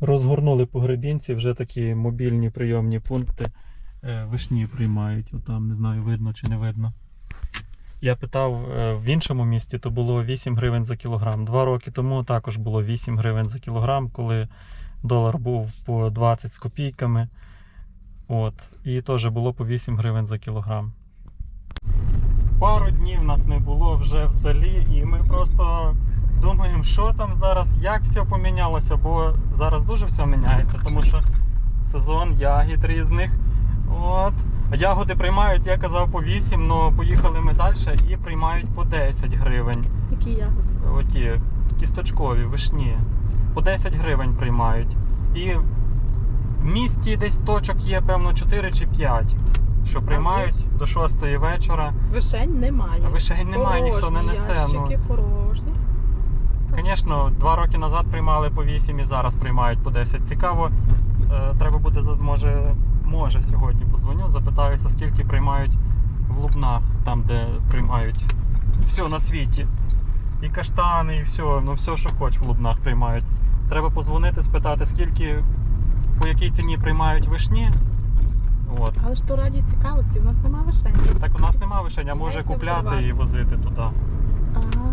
Розгорнули по гребінці вже такі мобільні прийомні пункти. Е, Вишні приймають, отам не знаю, видно чи не видно. Я питав е, в іншому місті, то було 8 гривень за кілограм. Два роки тому також було 8 гривень за кілограм, коли долар був по 20 з копійками. От. І теж було по 8 гривень за кілограм. Пару днів нас не було вже в селі, і ми просто думаємо, що там зараз, як все помінялося, бо зараз дуже все міняється, тому що сезон ягід різних. От. Ягоди приймають, я казав, по 8, але поїхали ми далі і приймають по 10 гривень. Які ягоди? Оті кісточкові, вишні. По 10 гривень приймають. І в місті десь точок є, певно, 4 чи 5, що приймають до 6 вечора. Вишень немає. А вишень немає, ніхто не Порожні несе. Ну, Ящики порожні. Звісно, два роки назад приймали по 8 і зараз приймають по 10. Цікаво, е, треба буде, може, може сьогодні позвоню, запитаюся, скільки приймають в Лубнах, там, де приймають все на світі. І каштани, і все, ну все, що хоч в Лубнах приймають. Треба позвонити, спитати, скільки, по якій ціні приймають вишні. От. Але ж то раді цікавості, в нас нема вишень. Так у нас нема вишень, а може купляти і возити туди. Ага.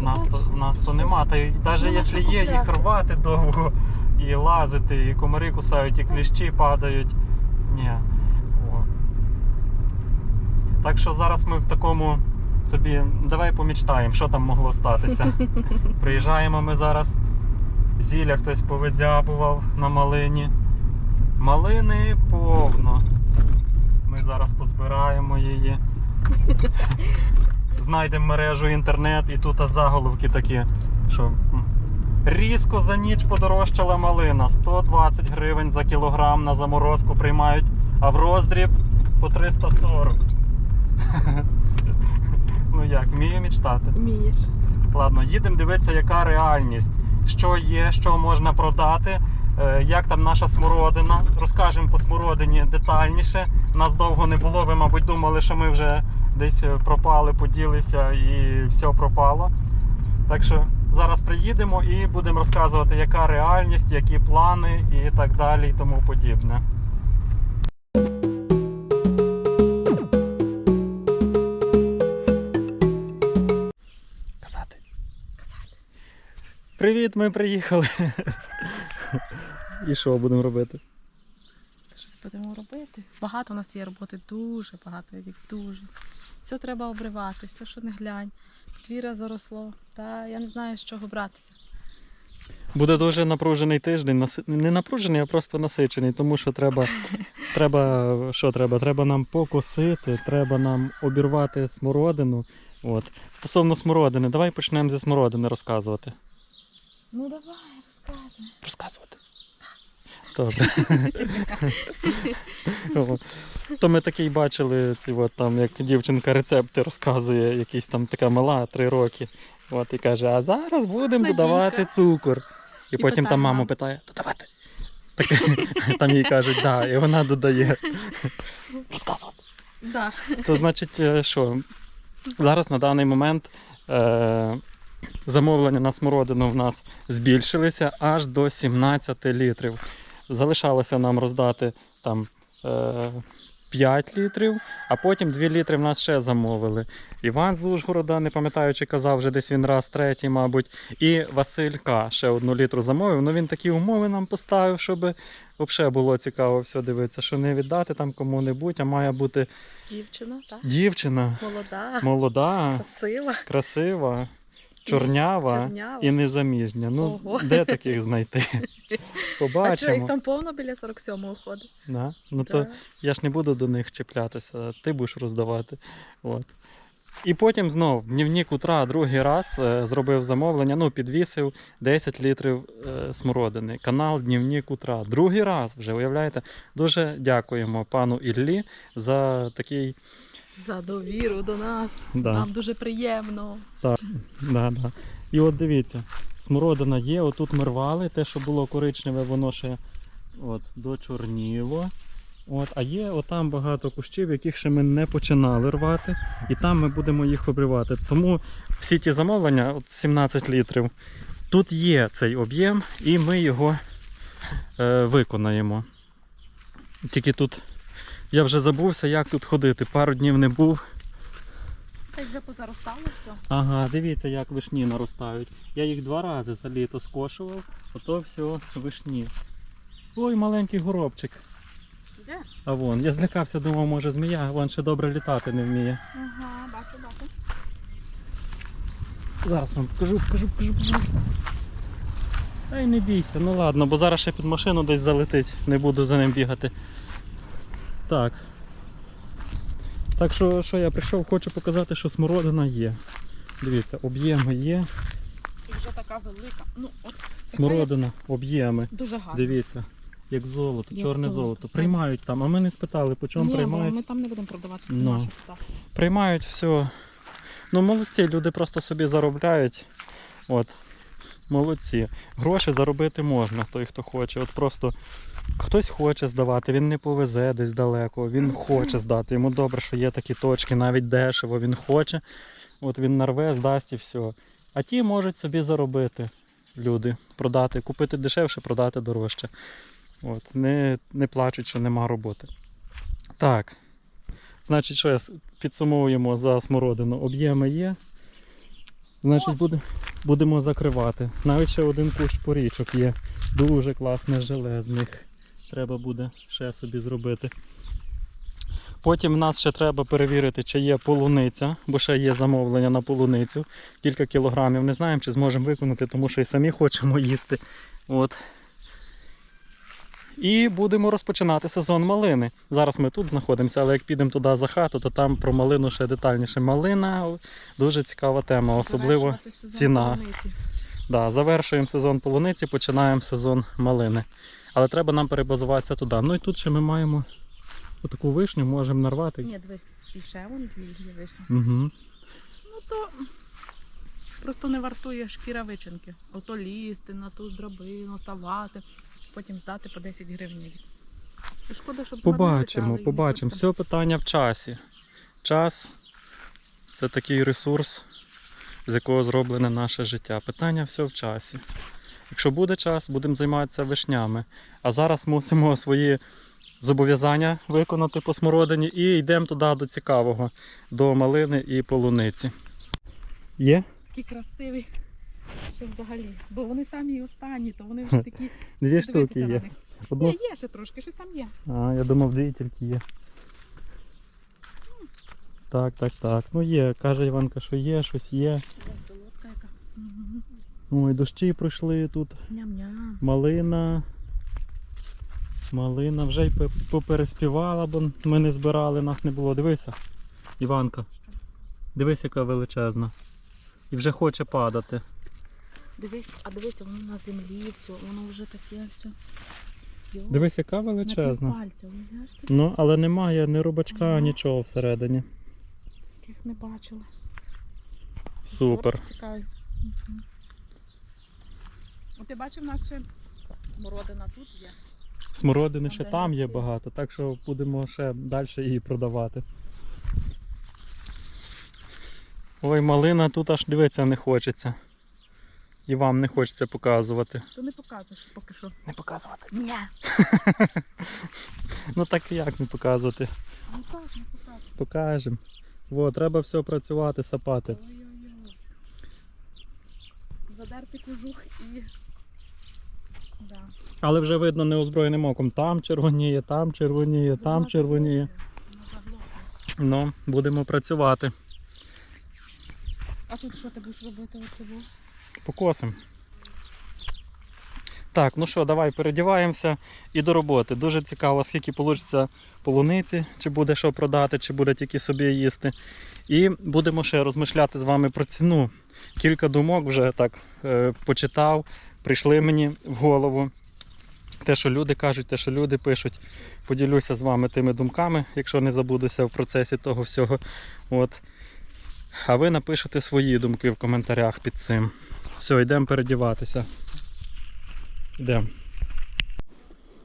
У нас, то, у нас то нема. Та й навіть якщо є, їх рвати довго і лазити, і комари кусають, і кліщі падають. Ні. О. Так що зараз ми в такому собі. Давай помічтаємо, що там могло статися. Приїжджаємо ми зараз. Зілля хтось повидзябував на малині. Малини повно. Ми зараз позбираємо її. Знайдемо мережу інтернет і тут заголовки такі, що різко за ніч подорожчала малина. 120 гривень за кілограм на заморозку приймають, а в роздріб по 340. Ну як, вмію мічтати. Вмієш. Ладно, їдемо дивитися, яка реальність, що є, що можна продати, е, як там наша смородина. Розкажемо по смородині детальніше. Нас довго не було. Ви, мабуть, думали, що ми вже десь е, пропали, поділися і все пропало. Так що зараз приїдемо і будемо розказувати, яка реальність, які плани і так далі, і тому подібне. Казати. Привіт, ми приїхали. І що будемо робити? Щось будемо робити. Багато у нас є роботи, дуже багато, як дуже. Все треба обривати, все, що не глянь. Подвір'я заросло. Та я не знаю, з чого братися. Буде дуже напружений тиждень. Не напружений, а просто насичений, тому що треба, треба, що треба? Треба нам покосити, треба нам обірвати смородину. От. Стосовно смородини, давай почнемо зі смородини розказувати. Ну давай, розказуй. Розказувати. Добре. О, То ми такий бачили, ці от, там, як дівчинка рецепти розказує, якийсь там така мала, три роки. От, і каже, а зараз будемо додавати цукор. І, І потім питає там мама маму. питає, додавати. Так, там їй кажуть, да, і вона додає. Розказувати. Да. То значить, е, що зараз на даний момент е, замовлення на смородину в нас збільшилися аж до 17 літрів. Залишалося нам роздати там е, 5 літрів, а потім 2 літри в нас ще замовили. Іван з Ужгорода, не пам'ятаю, чи казав вже десь він раз третій, мабуть. І Василька ще одну літру замовив. Ну він такі умови нам поставив, щоб взагалі було цікаво все дивитися, що не віддати там кому-небудь, а має бути Дівчина, так? дівчина Молода, молода, красива, красива, чорнява чорнява. і незаміжня. Ну, Ого. де таких знайти? А що, їх Побачимо. там повно біля 47-го ходить? Да? Ну, то я ж не буду до них чіплятися, ти будеш роздавати. От. І потім знов дневник утра другий раз е, зробив замовлення, ну, підвісив 10 літрів е, смородини. Канал Дневник утра. Другий раз вже, уявляєте? Дуже дякуємо пану Іллі за такий. За довіру до нас. Да. Нам дуже приємно. Да, да. І от дивіться, смородина є, отут ми рвали, те, що було коричневе, воно ще от, дочорніло. От, а є отам багато кущів, яких ще ми не починали рвати, і там ми будемо їх обривати. Тому всі ті замовлення, от 17 літрів, тут є цей об'єм, і ми його е, виконаємо. Тільки тут я вже забувся, як тут ходити. Пару днів не був. Так вже позаростало все. Ага, дивіться, як вишні наростають. Я їх два рази за літо скошував, ото все вишні. Ой, маленький горобчик. Де? А вон, я злякався, думав, може змія, вон ще добре літати не вміє. Ага, бачу, бачу. Зараз вам покажу, покажу, покажу, покажу. Ай, не бійся, ну ладно, бо зараз ще під машину десь залетить, не буду за ним бігати. Так. Так що, що я прийшов, хочу показати, що смородина є. Дивіться, об'єми є. І вже така велика. Ну, от Смородина, об'єми. дуже гарно. Дивіться, як золото, Як чорне золото, золото. Приймають там, а ми не спитали, по чому Ні, приймають. ми там не будемо продавати. Ну. нашу, так. Приймають все. Ну, молодці, люди просто собі заробляють. От. Молодці. Гроші заробити можна, той, хто хоче. От просто хтось хоче здавати, він не повезе десь далеко, він хоче здати. Йому добре, що є такі точки, навіть дешево, він хоче. От він нарве, здасть і все. А ті можуть собі заробити люди, продати, купити дешевше, продати дорожче. От, не, не плачуть, що нема роботи. Так. Значить, що я підсумовуємо за смородину. Об'єми є. Значить, буде, будемо закривати. Навіть ще один кущ порічок є. Дуже класний железних. Треба буде ще собі зробити. Потім в нас ще треба перевірити, чи є полуниця, бо ще є замовлення на полуницю. Кілька кілограмів. Не знаємо, чи зможемо виконати, тому що і самі хочемо їсти. От. І будемо розпочинати сезон малини. Зараз ми тут знаходимося, але як підемо туди за хату, то там про малину ще детальніше. Малина дуже цікава тема, особливо ціна. да, завершуємо сезон полуниці, починаємо сезон малини. Але треба нам перебазуватися туди. Ну і тут ще ми маємо отаку вишню, можемо нарвати. Ні, дивись, і ще вон дві є вишні. Угу. Ну то просто не вартує шкіра вичинки. Ото лізти на ту драбину, ставати, потім здати по 10 гривень. Шкода, щоб Побачимо, побачимо. Все питання в часі. Час це такий ресурс, з якого зроблене наше життя. Питання все в часі. Якщо буде час, будемо займатися вишнями. А зараз мусимо свої зобов'язання виконати по смородині і йдемо туди до цікавого, до малини і полуниці. Є? Такий красивий. Що взагалі. Бо вони самі останні, то вони вже такі. Дві штуки є. Одну... Ні, є ще трошки, щось там є. А, я думав, дві тільки є. Так, так, так. Ну є, каже Іванка, що є, щось є. Ой, дощі пройшли тут. Ням-ням. Малина. Малина вже й попереспівала, бо ми не збирали, нас не було. Дивися, Іванка, дивись, яка величезна. І вже хоче падати. Дивись, а дивися, воно на землі, все, воно вже таке все. Йо, Дивись, яка на величезна. півпальця, ви знаєш, Ну, але немає ні рубачка, Ага. нічого всередині. таких не бачила. Супер. Сорт цікавий. Мгм. От ти бачив, у нас ще смородина тут є. Смородини ще там є багато, так що будемо ще далі її продавати. Ой, малина тут аж дивитися не хочеться. І вам не хочеться показувати. То не показуєш поки що. Не показувати. Ні. Ну так і як не показувати. Ну так, не покажу. Покажемо. Во, треба все працювати, сапати. Ой-ой-ой. Задерти кожух і. Да. Але вже видно неозброєним оком. Там червоніє, там червоніє, там червоніє. Ну, будемо працювати. А тут що ти будеш робити оце? було? Покосим. Так, ну що, давай передіваємося і до роботи. Дуже цікаво, скільки вийде полуниці, чи буде що продати, чи буде тільки собі їсти. І будемо ще розмишляти з вами про ціну. Кілька думок вже так е, почитав, прийшли мені в голову. Те, що люди кажуть, те, що люди пишуть. Поділюся з вами тими думками, якщо не забудуся в процесі того всього. От. А ви напишете свої думки в коментарях під цим. Все, йдемо передіватися. Йдемо.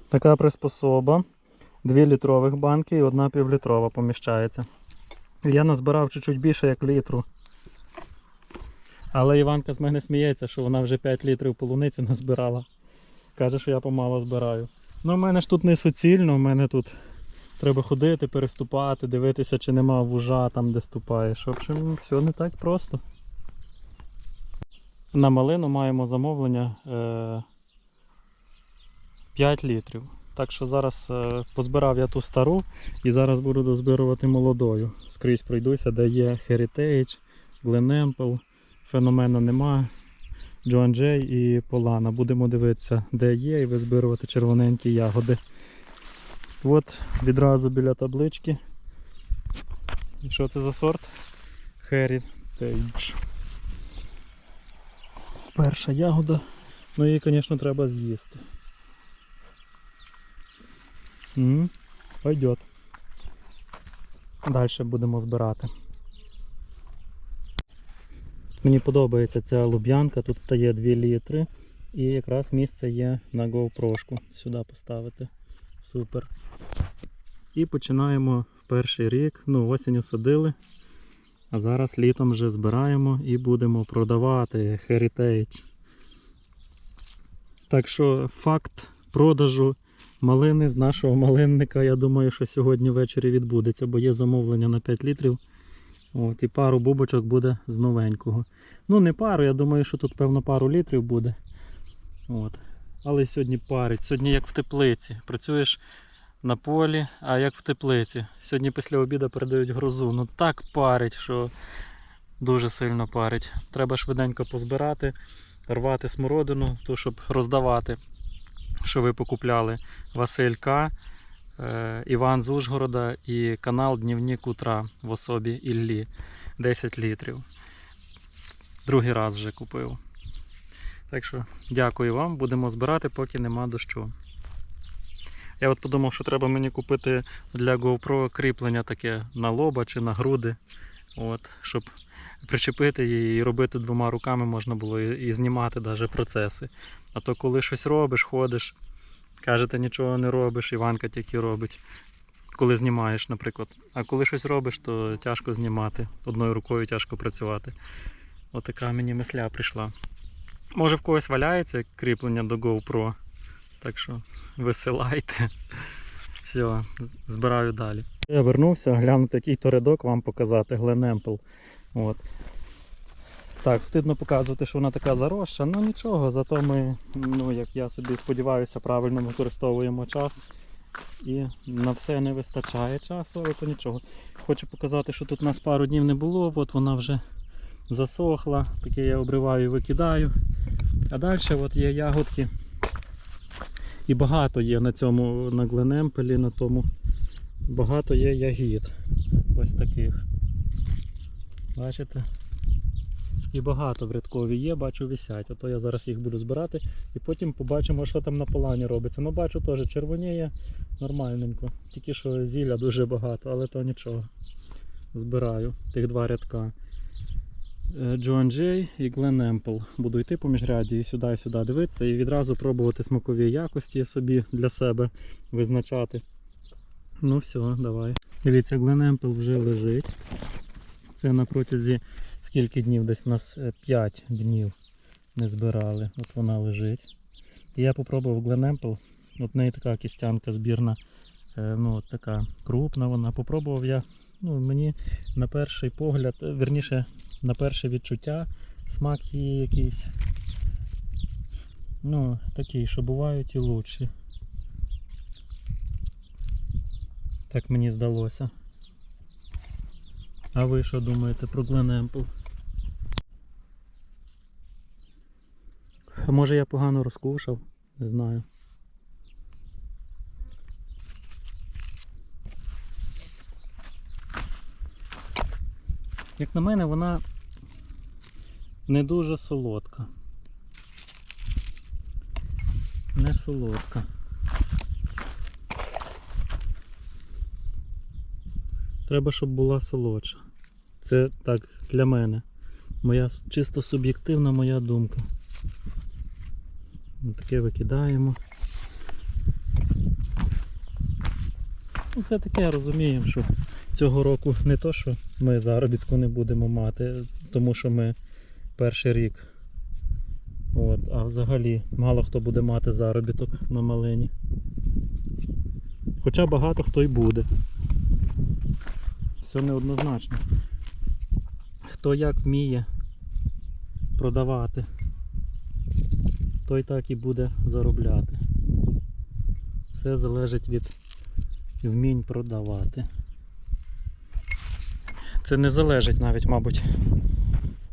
Така приспособа. Дві літрових банки і одна півлітрова поміщається. Я назбирав чуть-чуть більше як літру. Але Іванка з мене сміється, що вона вже 5 літрів полуниці назбирала. Каже, що я помало збираю. Ну, в мене ж тут не суцільно, в мене тут треба ходити, переступати, дивитися, чи нема вужа там, де ступаєш. В общем, все не так просто. На малину маємо замовлення е, 5 літрів. Так що зараз е, позбирав я ту стару і зараз буду дозбирувати молодою. Скрізь пройдуся, де є Heritage, Glen феномена нема. Джоан Джей і Полана. Будемо дивитися, де є, і визбирувати червоненькі ягоди. От відразу біля таблички. І що це за сорт? Heritage. Перша ягода. Ну її, звісно, треба з'їсти. Пойдет. Далі будемо збирати. Мені подобається ця луб'янка, тут стає 2 літри. І якраз місце є на GoPro сюди поставити. Супер. І починаємо в перший рік. Ну, осінню садили. А зараз літом вже збираємо і будемо продавати Heritage. Так що факт продажу малини з нашого малинника, я думаю, що сьогодні ввечері відбудеться, бо є замовлення на 5 літрів. От, і пару бубочок буде з новенького. Ну, не пару, я думаю, що тут, певно, пару літрів буде. От. Але сьогодні парить. Сьогодні як в теплиці. Працюєш на полі, а як в теплиці. Сьогодні після обіду передають грозу. Ну так парить, що дуже сильно парить. Треба швиденько позбирати, рвати смородину, ту, щоб роздавати, що ви покупляли. Василька, е, Іван з Ужгорода і канал Днівник Утра в особі Іллі 10 літрів. Другий раз вже купив. Так що дякую вам, будемо збирати, поки нема дощу. Я от подумав, що треба мені купити для GoPro кріплення таке на лоба чи на груди. От, щоб причепити її і робити двома руками можна було і, і знімати навіть процеси. А то коли щось робиш, ходиш, кажете, нічого не робиш, Іванка тільки робить. Коли знімаєш, наприклад. А коли щось робиш, то тяжко знімати. Одною рукою тяжко працювати. Отака мені мисля прийшла. Може в когось валяється кріплення до GoPro. Так що висилайте. Все, збираю далі. Я вернувся, глянути, який то рядок вам показати, Гленемпл. От. Так, стидно показувати, що вона така заросша, ну нічого, зато ми, ну як я собі сподіваюся, правильно використовуємо час. І на все не вистачає часу, але то нічого. Хочу показати, що тут у нас пару днів не було, от вона вже засохла, таке я обриваю і викидаю. А далі от є ягодки. І багато є на цьому на Гленемпелі, на тому. Багато є ягід. Ось таких. Бачите? І багато в рядкові є, бачу висять. Ото я зараз їх буду збирати і потім побачимо, що там на полані робиться. Ну бачу теж червоніє нормальненько. Тільки що зілля дуже багато, але то нічого. Збираю тих два рядка. Джоан Джей і Глен Емпл. Буду йти по міжряді і сюди, і сюди дивитися і відразу пробувати смакові якості собі для себе визначати. Ну все, давай. Дивіться, Глен Емпл вже лежить. Це на протязі скільки днів? Десь у нас 5 днів не збирали. От вона лежить. І я попробував Глен Емпл. От неї така кістянка збірна, е, ну от така крупна вона. Попробував я. Ну, мені на перший погляд, е, вірніше, на перше відчуття, смак її якийсь. Ну, такий, що бувають і лучші. Так мені здалося. А ви що думаєте про Гленемпл? Може я погано розкушав, не знаю. Як на мене, вона не дуже солодка. Не солодка. Треба, щоб була солодша. Це так для мене. Моя чисто суб'єктивна моя думка. Таке викидаємо. Ну, Це таке розуміємо, що цього року не то, що ми заробітку не будемо мати, тому що ми перший рік. От, а взагалі мало хто буде мати заробіток на малині. Хоча багато хто й буде. Все неоднозначно. Хто як вміє продавати, той так і буде заробляти. Все залежить від вмінь продавати. Це не залежить навіть, мабуть,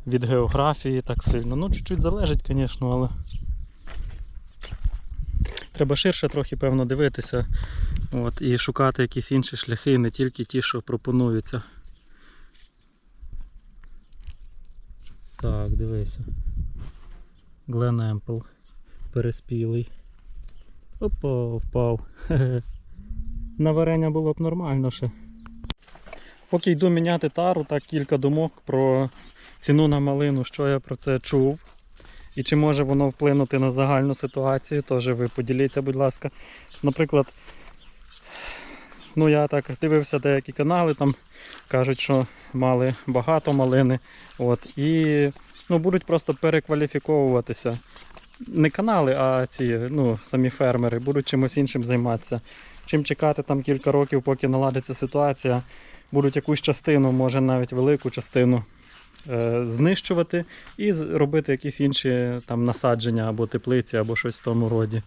від географії так сильно. Ну, чуть-чуть залежить, звісно, але треба ширше трохи, певно, дивитися от, і шукати якісь інші шляхи, не тільки ті, що пропонуються. Так, дивися. Глен Емпл переспілий. Опа, впав. На варення було б нормально ще. Поки йду міняти тару, так кілька думок про ціну на малину, що я про це чув. І чи може воно вплинути на загальну ситуацію, теж ви поділіться, будь ласка. Наприклад, ну я так дивився деякі канали, там кажуть, що мали багато малини. От, і ну, будуть просто перекваліфіковуватися. Не канали, а ці ну, самі фермери будуть чимось іншим займатися. Чим чекати там кілька років, поки наладиться ситуація, будуть якусь частину, може навіть велику частину е, знищувати і робити якісь інші там насадження або теплиці, або щось в тому роді.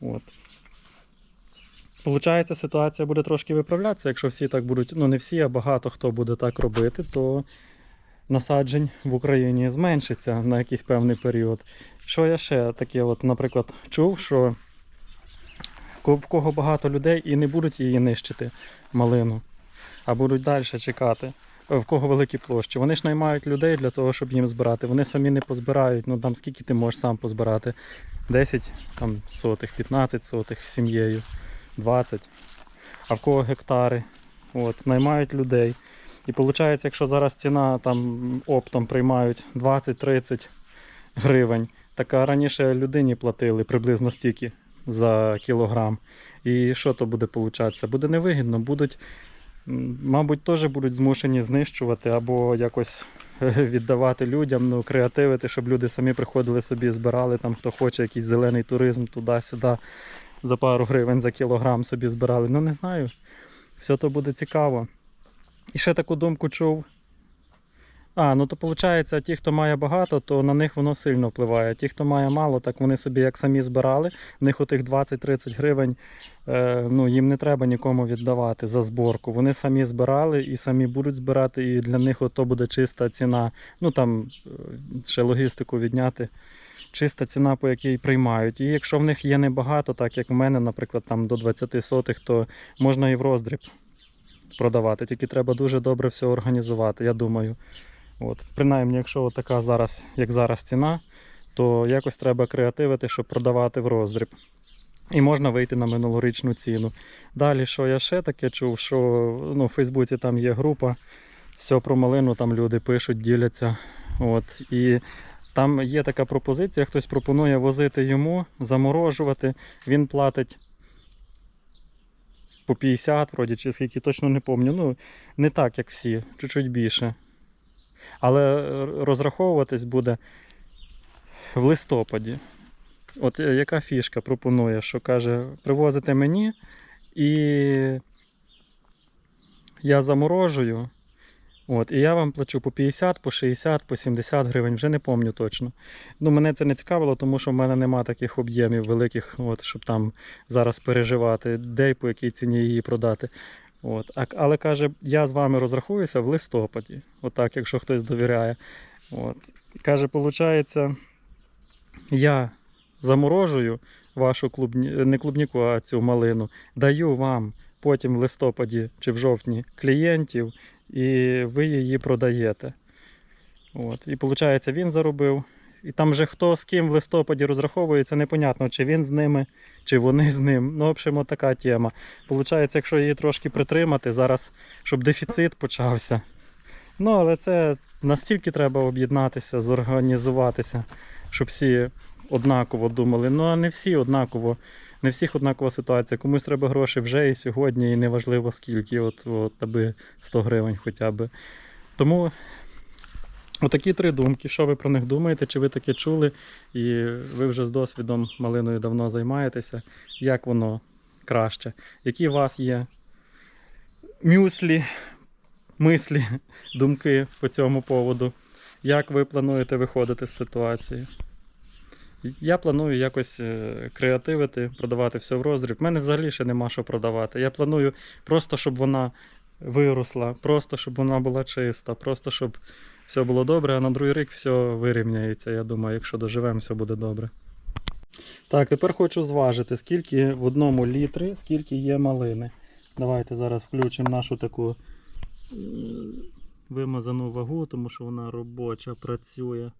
От. Получається, ситуація буде трошки виправлятися. Якщо всі так будуть, ну не всі, а багато хто буде так робити, то насаджень в Україні зменшиться на якийсь певний період. Що я ще таке, от, наприклад, чув, що в кого багато людей і не будуть її нищити малину, а будуть далі чекати. В кого великі площі. Вони ж наймають людей для того, щоб їм збирати. Вони самі не позбирають. Ну там скільки ти можеш сам позбирати? 10 там, сотих, 15 сотих сім'єю, 20. А в кого гектари. От, наймають людей. І виходить, якщо зараз ціна там оптом приймають 20-30 гривень, так а раніше людині платили приблизно стільки за кілограм. І що то буде получатися? Буде невигідно, будуть, мабуть, теж будуть змушені знищувати або якось віддавати людям, ну, креативити, щоб люди самі приходили собі, збирали там, хто хоче, якийсь зелений туризм туди-сюди за пару гривень за кілограм собі збирали. Ну не знаю. Все то буде цікаво. І ще таку думку чув. А, ну то виходить, ті, хто має багато, то на них воно сильно впливає. Ті, хто має мало, так вони собі як самі збирали. В них отих 20-30 гривень, е, ну їм не треба нікому віддавати за зборку. Вони самі збирали і самі будуть збирати, і для них ото буде чиста ціна. Ну там е, ще логістику відняти. Чиста ціна, по якій приймають. І якщо в них є небагато, так як в мене, наприклад, там до 20 сотих, то можна і в роздріб продавати. Тільки треба дуже добре все організувати, я думаю. От. Принаймні, якщо така зараз, як зараз ціна, то якось треба креативити, щоб продавати в роздріб. І можна вийти на минулорічну ціну. Далі, що я ще таке чув, що ну, в Фейсбуці там є група, все про малину, там люди пишуть, діляться. От. І там є така пропозиція, хтось пропонує возити йому, заморожувати. Він платить по 50, вроді, чи скільки точно не пам'ятаю. Ну, не так, як всі, чуть-чуть більше. Але е, розраховуватись буде в листопаді. От е, яка фішка пропонує, що каже, привозите мені і я заморожую. От, і я вам плачу по 50, по 60, по 70 гривень, вже не пам'ятаю точно. Ну, мене це не цікавило, тому що в мене нема таких об'ємів великих, от, щоб там зараз переживати, де й по якій ціні її продати. От. Але каже, я з вами розрахуюся в листопаді, отак, якщо хтось довіряє. От. Каже, виходить, я заморожую вашу клубні... не клубніку, а цю малину, даю вам потім в листопаді чи в жовтні клієнтів, і ви її продаєте. От. І виходить, він заробив. І там вже хто з ким в листопаді розраховується, непонятно, чи він з ними, чи вони з ним. Ну, в общем, така тема. Получається, якщо її трошки притримати, зараз, щоб дефіцит почався. Ну, але це настільки треба об'єднатися, зорганізуватися, щоб всі однаково думали. Ну, а не всі однаково, не всіх однакова ситуація. Комусь треба гроші вже і сьогодні, і неважливо скільки, от, от аби 100 гривень хоча б. Тому Отакі три думки. Що ви про них думаєте? Чи ви таке чули? І ви вже з досвідом малиною давно займаєтеся? Як воно краще? Які у вас є мюслі, мислі, думки по цьому поводу? Як ви плануєте виходити з ситуації? Я планую якось е, креативити, продавати все в роздріб. У мене взагалі ще нема що продавати. Я планую просто, щоб вона виросла, просто щоб вона була чиста, просто щоб все було добре, а на другий рік все вирівняється. Я думаю, якщо доживемо, все буде добре. Так, тепер хочу зважити, скільки в одному літрі, скільки є малини. Давайте зараз включимо нашу таку вимазану вагу, тому що вона робоча, працює.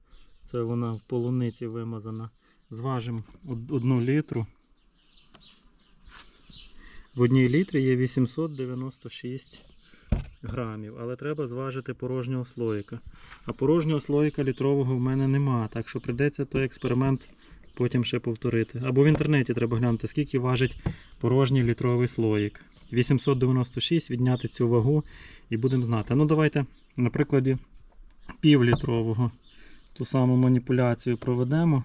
Це вона в полуниці вимазана. Зважимо одну літру. В одній літрі є 896 грамів, але треба зважити порожнього слоїка. А порожнього слоїка літрового в мене нема, так що прийдеться той експеримент потім ще повторити. Або в інтернеті треба глянути, скільки важить порожній літровий слоїк. 896 відняти цю вагу і будемо знати. Ну давайте на прикладі півлітрового ту саму маніпуляцію проведемо.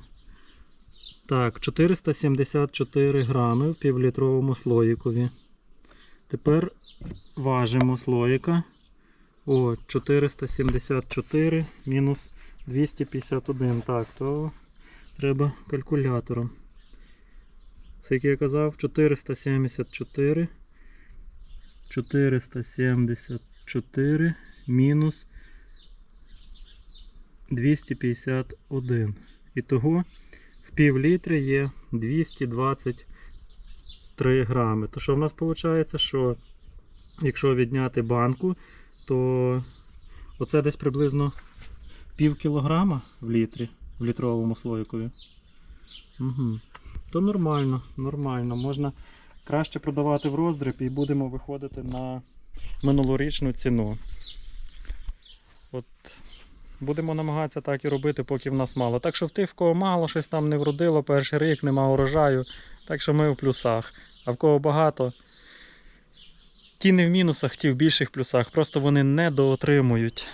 Так, 474 грами в півлітровому слоїкові. Тепер важимо слоїка. О, 474 мінус 251. Так, то треба калькулятором. Скільки я казав? 474. 474 мінус 251. Ітого в пів літри є 223 грами. То що в нас виходить, що якщо відняти банку, то оце десь приблизно пів кілограма в літрі, в літровому слоїкові. Угу. То нормально, нормально. Можна краще продавати в роздріб і будемо виходити на минулорічну ціну. От будемо намагатися так і робити, поки в нас мало. Так що в тих, в кого мало, щось там не вродило, перший рік нема урожаю. Так що ми в плюсах. А в кого багато, ті не в мінусах, ті в більших плюсах. Просто вони не доотримують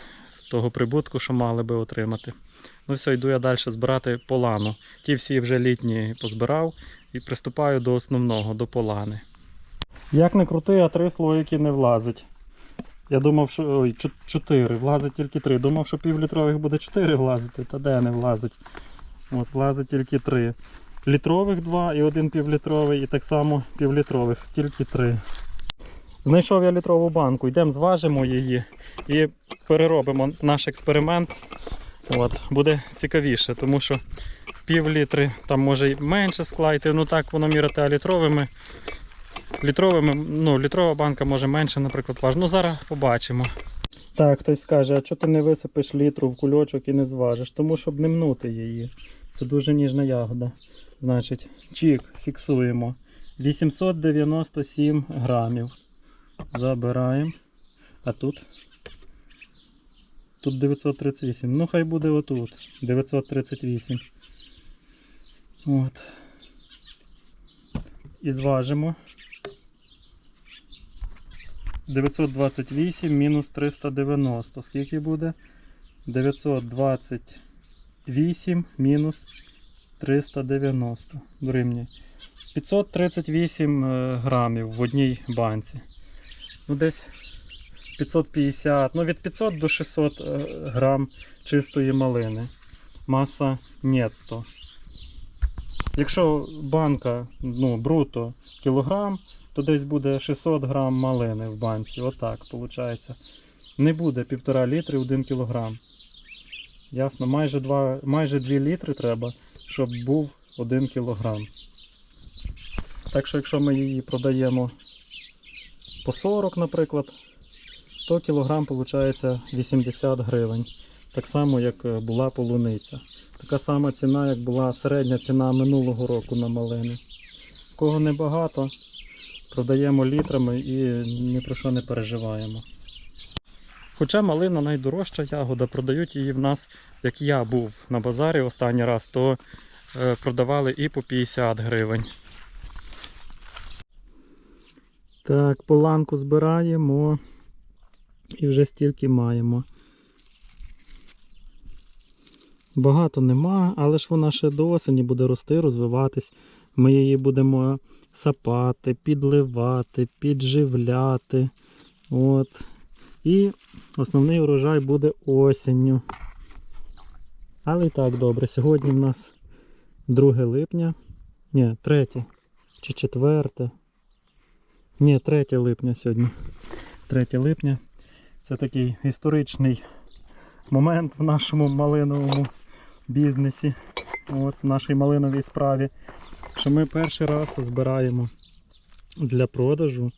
того прибутку, що мали би отримати. Ну все, йду я далі збирати полану. Ті всі вже літні позбирав і приступаю до основного, до полани. Як не крути, а три слоїки не влазить. Я думав, що ой, чотири, влазить тільки три. Думав, що півлітрових буде чотири влазити, та де не влазить. От, влазить тільки три. Літрових два і один півлітровий, і так само півлітрових, тільки три. Знайшов я літрову банку, йдемо зважимо її і переробимо наш експеримент. От, буде цікавіше, тому що пів літри там може й менше скла йти, ну так воно міряти, а літровими. Літровими, ну, літрова банка може менше, наприклад, важить. Ну зараз побачимо. Так, хтось скаже, а чого ти не висипеш літру в кульочок і не зважиш? Тому щоб не мнути її. Це дуже ніжна ягода. Значить, чік, фіксуємо. 897 грамів. Забираємо. А тут? Тут 938. Ну, хай буде отут. 938. От. І зважимо. 928 мінус 390. Скільки буде? 928 мінус 390 гривні. 538 е, грамів в одній банці. Ну, десь 550, ну від 500 до 600 е, грам чистої малини. Маса нетто. Якщо банка ну, бруто кілограм, то десь буде 600 грам малини в банці. Отак виходить. Не буде 1,5 літри 1 кілограм. Ясно, майже 2, майже 2 літри треба, щоб був 1 кілограм. Так що, якщо ми її продаємо по 40, наприклад, то кілограм виходить 80 гривень. Так само, як е, була полуниця. Така сама ціна, як була середня ціна минулого року на малини. Кого небагато, продаємо літрами і ні про що не переживаємо. Хоча малина найдорожча ягода, продають її в нас, як я був на базарі останній раз, то е, продавали і по 50 гривень. Так, поланку збираємо і вже стільки маємо. Багато нема, але ж вона ще до осені буде рости, розвиватись. Ми її будемо сапати, підливати, підживляти. От. І основний урожай буде осінню. Але і так добре. Сьогодні в нас 2 липня. Ні, 3 чи 4. Ні, 3 липня сьогодні. 3 липня. Це такий історичний момент в нашому малиновому бізнесі, от, в нашій малиновій справі, що ми перший раз збираємо для продажу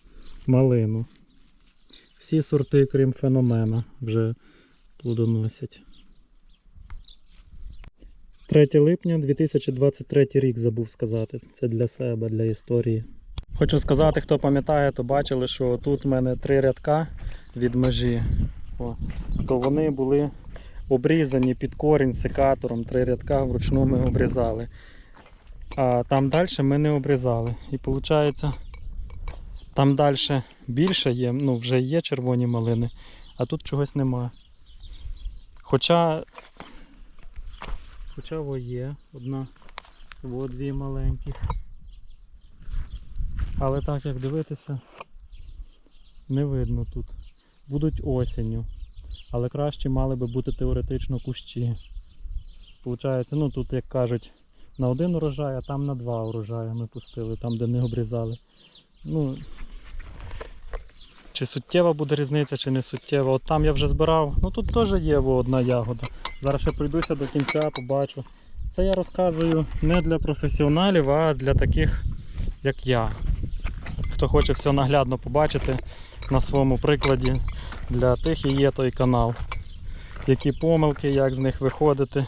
малину. Всі сорти, крім феномена, вже плодоносять. 3 липня 2023 рік забув сказати. Це для себе, для історії. Хочу сказати, хто пам'ятає, то бачили, що тут в мене три рядка від межі. О, то вони були обрізані під корінь секатором, три рядка вручну ми обрізали. А там далі ми не обрізали. І виходить, там далі більше є, ну вже є червоні малини, а тут чогось нема. Хоча, хоча во є одна, во дві маленьких. Але так як дивитися, не видно тут. Будуть осінню. Але краще мали би бути теоретично кущі. Получається, ну тут, як кажуть, на один урожай, а там на два урожаї ми пустили, там де не обрізали. Ну, чи суттєва буде різниця, чи не суттєва. От там я вже збирав. Ну тут теж є одна ягода. Зараз ще прийдуся до кінця, побачу. Це я розказую не для професіоналів, а для таких, як я. Хто хоче все наглядно побачити на своєму прикладі, для тих і є той канал. Які помилки, як з них виходити.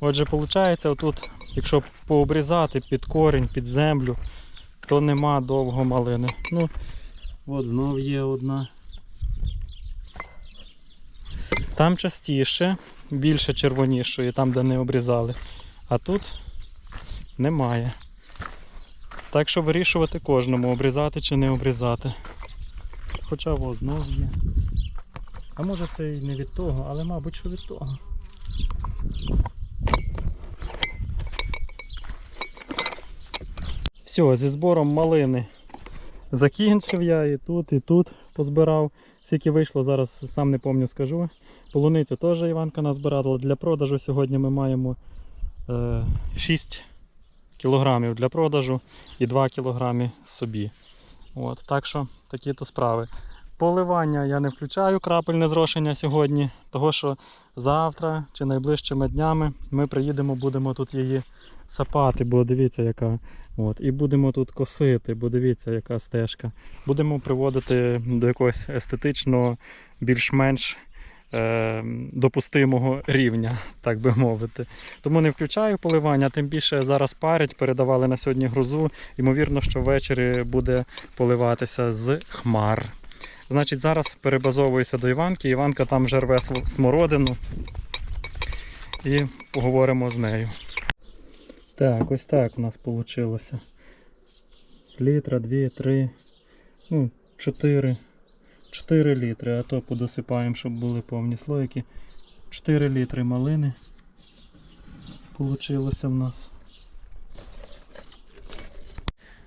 Отже, виходить, отут, якщо пообрізати під корінь, під землю, то нема довго малини. Ну, от знов є одна. Там частіше, більше червонішої, там де не обрізали. А тут немає. Так що вирішувати кожному, обрізати чи не обрізати. Хоча во знов є. А може це і не від того, але мабуть що від того. Все, зі збором малини закінчив я і тут, і тут позбирав. Скільки вийшло, зараз сам не пам'ятаю, скажу. Полуницю теж Іванка назбирала. Для продажу сьогодні ми маємо е, 6 кілограмів для продажу і 2 кілограми собі. От, так що такі то справи. Поливання я не включаю крапельне зрошення сьогодні, того що завтра чи найближчими днями ми приїдемо, будемо тут її сапати, бо дивіться, яка. От, і будемо тут косити, бо дивіться, яка стежка. Будемо приводити до якогось естетичного, більш-менш е, допустимого рівня, так би мовити. Тому не включаю поливання, тим більше зараз парять, передавали на сьогодні грузу. Ймовірно, що ввечері буде поливатися з хмар. Значить, зараз перебазовуюся до Іванки. Іванка там вже смородину. І поговоримо з нею. Так, ось так у нас вийшло. Літра, дві, три, ну, чотири. 4 літри, а то подосипаємо, щоб були повні слоїки. 4 літри малини Получилося в нас.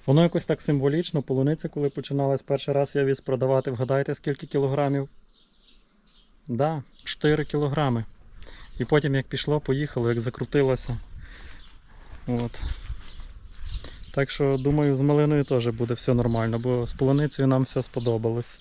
Воно якось так символічно, полуниця, коли починалась перший раз я віз продавати, вгадайте скільки кілограмів? Да, 4 кілограми. І потім як пішло, поїхало, як закрутилося. От. Так що думаю, з малиною теж буде все нормально, бо з полуницею нам все сподобалось.